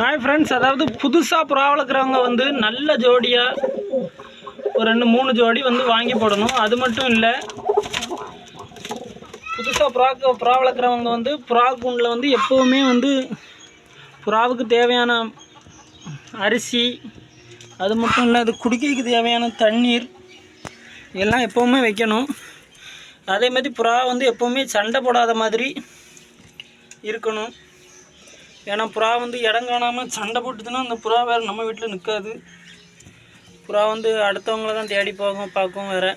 Hi friends அதாவது புதுசாக புறா வளர்க்குறவங்க வந்து நல்ல ஜோடியாக ஒரு ரெண்டு மூணு ஜோடி வந்து வாங்கி போடணும். அது மட்டும் இல்லை புதுசாக புறாக்கு புறா வளர்க்குறவங்க வந்து புறா கூண்டில் வந்து எப்போவுமே வந்து புறாவுக்கு தேவையான அரிசி அது மட்டும் இல்லை அது குடிக்கிறதுக்கு தேவையான தண்ணீர் எல்லாம் எப்போவுமே வைக்கணும். அதே மாதிரி புறா வந்து எப்போவுமே சண்டை போடாத மாதிரி இருக்கணும். ஏன்னா புறா வந்து இடம் காணாமல் சண்டை போட்டுதுன்னா அந்த புறா வேறு நம்ம வீட்டில் நிற்காது புறா வந்து அடுத்தவங்கள தான் தேடி போகும் பார்க்கும் வேறு.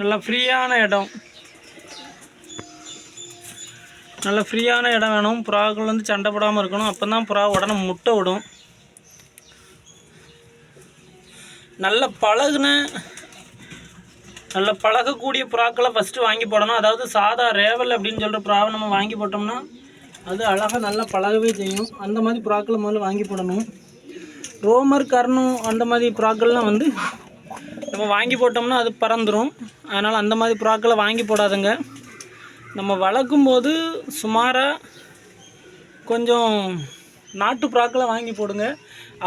நல்லா ஃப்ரீயான இடம். நல்ல ஃப்ரீயான இடம் வேணும். புறாக்கள் வந்து சண்டை போடாமல் இருக்கணும். அப்போ தான் புறா உடனே முட்டை விடும். நல்ல பழகுன நல்ல பழகக்கூடிய புறாக்களை ஃபஸ்ட்டு வாங்கி போடணும். அதாவது சாதா ரேவல் அப்படின்னு சொல்கிற புறாவை நம்ம வாங்கி போட்டோம்னா அது அழகாக நல்லா பழகவே செய்யும். அந்த மாதிரி புறாக்களை முதல்ல வாங்கி போடணும். ரோமர் கர்ணம் அந்த மாதிரி புறாக்கள்லாம் வந்து நம்ம வாங்கி போட்டோம்னா அது பறந்துடும் அதனால் அந்த மாதிரி புறாக்களை வாங்கி போடாதுங்க. நம்ம வளர்க்கும் போது சுமாராக கொஞ்சம் நாட்டு புறாக்களை வாங்கி போடுங்க.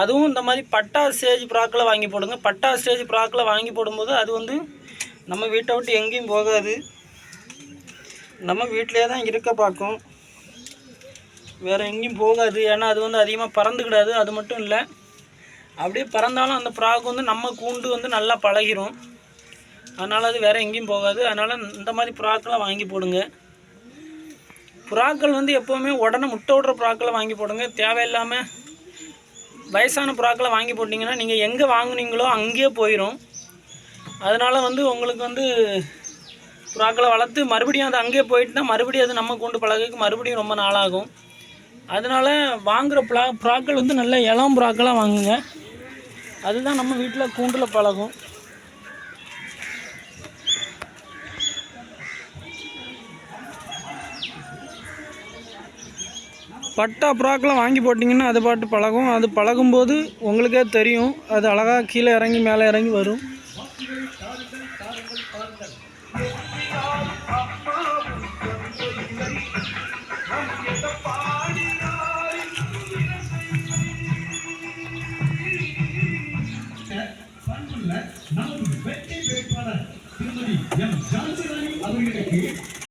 அதுவும் இந்த மாதிரி பட்டா ஸ்டேஜ் புறாக்களை வாங்கி போடுங்க. பட்டா ஸ்டேஜ் புறாக்களை வாங்கி போடும்போது அது வந்து நம்ம வீட்டை விட்டு எங்கேயும் போகாது. நம்ம வீட்டிலே தான் இருக்க பார்க்கும். வேறு எங்கேயும் போகாது. ஏன்னா அது வந்து அதிகமாக பறந்துக்கிடாது. அது மட்டும் இல்லை. அப்படியே பறந்தாலும் அந்த புறாவுக்கு வந்து நம்ம கூண்டு வந்து நல்லா பழகிரும். அதனால் அது வேறு எங்கேயும் போகாது. அதனால் இந்த மாதிரி புறாக்களை வாங்கி போடுங்க. புறாக்கள் வந்து எப்போவுமே உடனே முட்டை விடுற புறாக்களை வாங்கி போடுங்க. தேவையில்லாமல் வயசான புறாக்களை வாங்கி போட்டிங்கன்னா நீங்கள் எங்கே வாங்குனீங்களோ அங்கேயே போயிடும் அதனால் வந்து உங்களுக்கு வந்து புறாக்களை வளர்த்து மறுபடியும் அது அங்கேயே போயிட்டுனா மறுபடியும் அது நம்ம கொண்டு பழகுக்கு மறுபடியும் ரொம்ப நாளாகும். அதனால் வாங்குகிற ப்ளா புறாக்கள் வந்து நல்ல இளம் புறாக்களாக வாங்குங்க. அதுதான் நம்ம வீட்டில் கூண்டில் பழகும். பட்டா புறாக்கெலாம் வாங்கி போட்டிங்கன்னா அது பாட்டு பழகும். அது பழகும்போது உங்களுக்கே தெரியும். அது அழகாக கீழே இறங்கி மேலே இறங்கி வரும்.